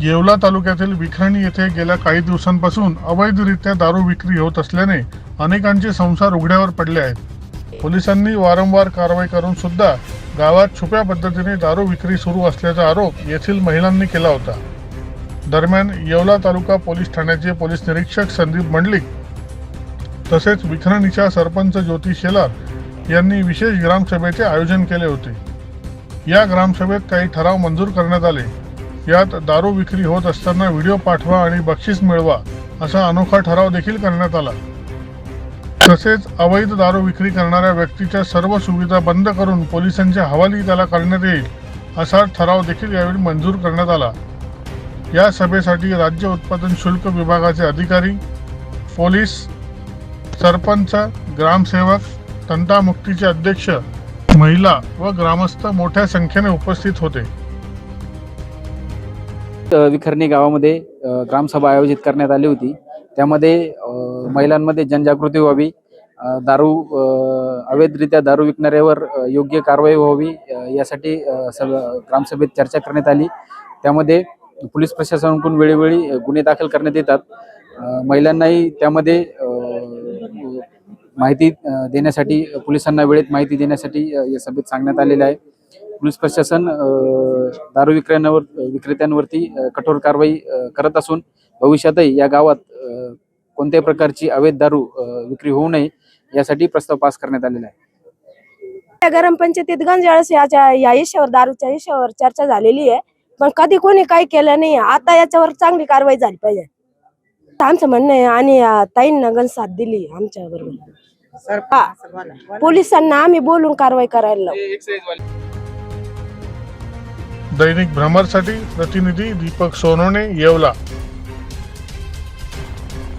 येवला तालुक्यातील विखरणी येथे गेल्या काही दिवसांपासून अवैधरित्या दारू विक्री होत असल्याने अनेकांचे संसार उघड्यावर पडले आहेत. पोलिसांनी वारंवार कारवाई करून सुद्धा गावात छुप्या पद्धतीने दारू विक्री सुरू असल्याचा आरोप येथील महिलांनी केला होता. दरम्यान येवला तालुका पोलीस ठाण्याचे पोलीस निरीक्षक संदीप मंडलिक तसेच विखरणीच्या सरपंच ज्योती शेलार यांनी विशेष ग्रामसभेचे आयोजन केले होते. या ग्रामसभेत काही ठराव मंजूर करण्यात आले. यात दारू विक्री होत असताना व्हिडिओ पाठवा आणि बक्षीस मिळवा असा अनोखा ठराव देखील करण्यात आला. तसेच अवैध दारू विक्री करणाऱ्या व्यक्तीच्या सर्व सुविधा बंद करून पोलिसांच्या हवाली त्याला करण्यात येईल असा ठराव देखील यावेळी मंजूर करण्यात आला. या सभेसाठी राज्य उत्पादन शुल्क विभागाचे अधिकारी पोलीस सरपंच ग्रामसेवक तंटामुक्तीचे अध्यक्ष महिला व ग्रामस्थ मोठ्या संख्येने उपस्थित होते. विखरणी गावामध्ये ग्रामसभा आयोजित करण्यात आली होती. त्यामध्ये महिलांमध्ये जनजागृती व्हावी दारू अवैधरित्या दारू विकणाऱ्यावर योग्य कारवाई व्हावी यासाठी सग ग्रामसभेत चर्चा करण्यात आली. त्यामध्ये पोलीस प्रशासनाकडून वेळोवेळी गुन्हे दाखल करण्यात येतात. महिलांनाही त्यामध्ये माहिती देण्यासाठी पोलिसांना वेळेत माहिती देण्यासाठी या सभेत सांगण्यात आलेलं आहे. पोलीस प्रशासन अ, दारू विक्रेत्यांवर विक्रेत्यांवरती कठोर कारवाई करत असून भविष्यातही या गावात अ, कोणत्याही प्रकारची अवैध दारू विक्री होऊ नये यासाठी प्रस्ताव पास करण्यात आलेला आहे. त्या गरम पंचायतीत गंज वेळेस याच्या या विषयावर दारूच्या विषयावर चर्चा झालेली आहे. पण कधी कोणी काही केलं नाही. आता याच्यावर चांगली कारवाई झाली पाहिजे. आमचं म्हणणं आहे आणि ताईंना गंज साथ दिली आमच्या बरोबर. पोलिसांना आम्ही बोलून कारवाई करायला लावू. दैनिक भ्रमरसाठी प्रतिनिधी दीपक सोनवणे येवला.